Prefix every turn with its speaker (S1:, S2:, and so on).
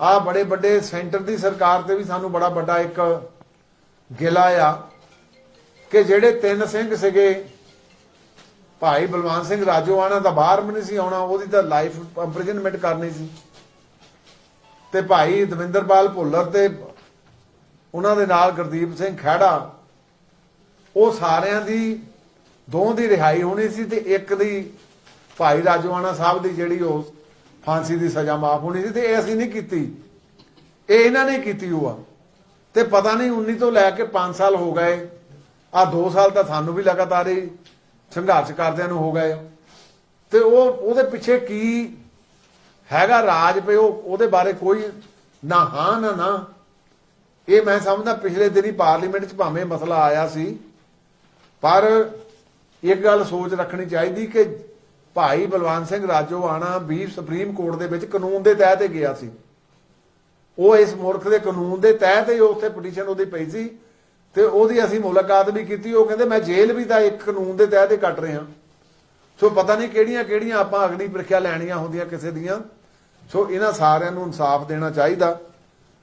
S1: ਆ ਬੜੇ ਵੱਡੇ ਸੈਂਟਰ ਦੀ ਸਰਕਾਰ ਤੇ ਵੀ ਸਾਨੂੰ ਬੜਾ ਵੱਡਾ ਇੱਕ ਗਿਲਾ ਆ ਕਿ ਜਿਹੜੇ ਤਿੰਨ ਸਿੰਘ ਸੀਗੇ, ਭਾਈ ਬਲਵੰਤ ਸਿੰਘ ਰਾਜੋਆਣਾ ਦਾ ਬਾਹਰ ਵੀ ਨਹੀਂ ਸੀ ਆਉਣਾ, ਉਹਦੀ ਤਾਂ ਲਾਈਫ ਇੰਪ੍ਰਿਜ਼ਨਮੈਂਟ ਕਰਨੀ ਸੀ। ਤੇ ਭਾਈ ਦਵਿੰਦਰਪਾਲ ਭੁੱਲਰ ਤੇ ਉਹਨਾਂ ਦੇ ਨਾਲ ਗੁਰਦੀਪ ਸਿੰਘ ਖਹਿੜਾ, ਉਹ ਸਾਰਿਆਂ ਦੀ ਦੋ ਦੀ ਰਿਹਾਈ ਹੋਣੀ ਸੀ ਤੇ ਇੱਕ ਦੀ ਭਾਈ ਰਾਜੋਆਣਾ ਸਾਹਿਬ ਦੀ ਜਿਹੜੀ ਉਹ ਫਾਂਸੀ ਦੀ ਸਜ਼ਾ ਮਾਫ ਹੋਣੀ ਸੀ ਤੇ ਇਹ ਅਸੀਂ ਨਹੀਂ ਕੀਤੀ। ਇਹ ਇਹਨਾਂ ਨੇ ਕੀਤੀ ਉਹ ਤੇ ਪਤਾ ਨਹੀਂ 19 ਤੋਂ ਲੈ ਕੇ 5 ਸਾਲ ਹੋ ਗਏ। ਆ 2 ਸਾਲ ਤਾਂ ਸਾਨੂੰ ਵੀ ਲਗਾਤਾਰ ਹੀ ਸੰਘਰਸ਼ ਕਰਦਿਆਂ ਨੂੰ ਹੋ ਗਏ। ਤੇ ਉਹ, ਉਹਦੇ ਪਿੱਛੇ ਕੀ ਹੈਗਾ ਰਾਜ ਪਏ ਉਹ, ਉਹਦੇ ਬਾਰੇ ਕੋਈ ਨਾ ਹਾਂ, ਨਾ ਨਾ। ਇਹ ਮੈਂ ਸਮਝਦਾ ਪਿਛਲੇ ਦਿਨੀ ਪਾਰਲੀਮੈਂਟ 'ਚ ਭਾਵੇਂ ਮਸਲਾ ਆਇਆ ਸੀ। ਪਰ ਇੱਕ ਗੱਲ ਸੋਚ ਰੱਖਣੀ ਚਾਹੀਦੀ ਕਿ ਭਾਈ ਬਲਵੰਤ ਸਿੰਘ ਰਾਜੋਆਣਾ ਵੀ ਸੁਪਰੀਮ ਕੋਰਟ ਦੇ ਵਿੱਚ ਕਾਨੂੰਨ ਦੇ ਤਹਿਤ ਗਿਆ ਸੀ। ਉਹ ਇਸ ਮੁਲਕ ਦੇ ਕਾਨੂੰਨ ਦੇ ਤਹਿਤ ਹੀ ਉੱਥੇ ਪਟੀਸ਼ਨ ਉਹਦੀ ਪਈ ਸੀ ਤੇ ਉਹਦੀ ਅਸੀਂ ਮੁਲਾਕਾਤ ਵੀ ਕੀਤੀ। ਉਹ ਕਹਿੰਦੇ, ਮੈਂ ਜੇਲ੍ਹ ਵੀ ਤਾਂ ਇੱਕ ਕਾਨੂੰਨ ਦੇ ਤਹਿਤ ਹੀ ਕੱਟ ਰਿਹਾ। ਸੋ ਪਤਾ ਨਹੀਂ ਕਿਹੜੀਆਂ ਕਿਹੜੀਆਂ ਆਪਾਂ ਅਗਨੀ ਪ੍ਰੀਖਿਆ ਲੈਣੀਆਂ ਹੁੰਦੀਆਂ ਕਿਸੇ ਦੀਆਂ। ਸੋ ਇਹਨਾਂ ਸਾਰਿਆਂ ਨੂੰ ਇਨਸਾਫ ਦੇਣਾ ਚਾਹੀਦਾ।